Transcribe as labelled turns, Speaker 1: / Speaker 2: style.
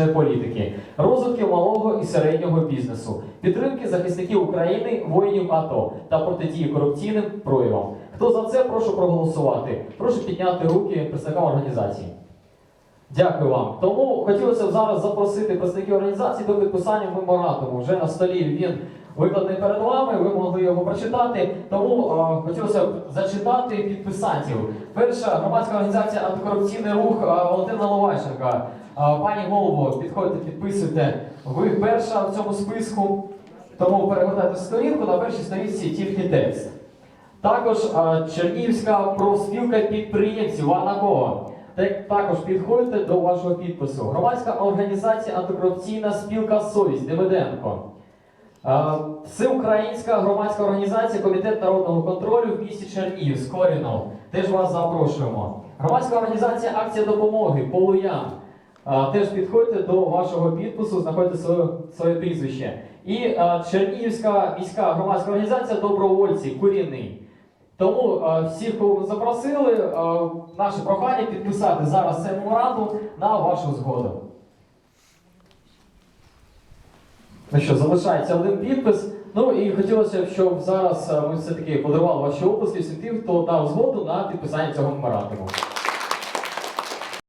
Speaker 1: політики, розвитки малого і середнього бізнесу, підтримки захисників України, воїнів АТО та протидії корупційним проявам. Хто за це, прошу проголосувати. Прошу підняти руки представникам організації. Дякую вам. Тому хотілося б зараз запросити представників організації до підписання меморандуму. Вже на столі він викладений перед вами, ви могли його прочитати. Тому е, хотілося б зачитати підписантів. Перша громадська організація антикорупційний рух е, Валентина Ловаченка. Е, пані голово, підходьте, підписуйте. Ви перша в цьому списку. Тому перегортайте сторінку на першій сторінці тільки текст. Також Чернігівська профспілка підприємців Анакова. Так- Також підходьте до вашого підпису. Громадська організація антикорупційна спілка Совість Демиденко. Всеукраїнська громадська організація Комітет народного контролю в місті Чернігів Скорінов. Теж вас запрошуємо. Громадська організація Акція допомоги Полуян. Теж підходьте до вашого підпису, знаходьте своє, своє прізвище. І Чернігівська міська громадська організація Добровольці Курінний. Тому всіх, кого ви запросили, е, наше прохання підписати зараз цей меморандум на вашу згоду. Ну що, залишається один підпис. Ну і хотілося б, щоб зараз е, ми все-таки подарували ваші описки всім тим, хто дав згоду на підписання цього меморандуму.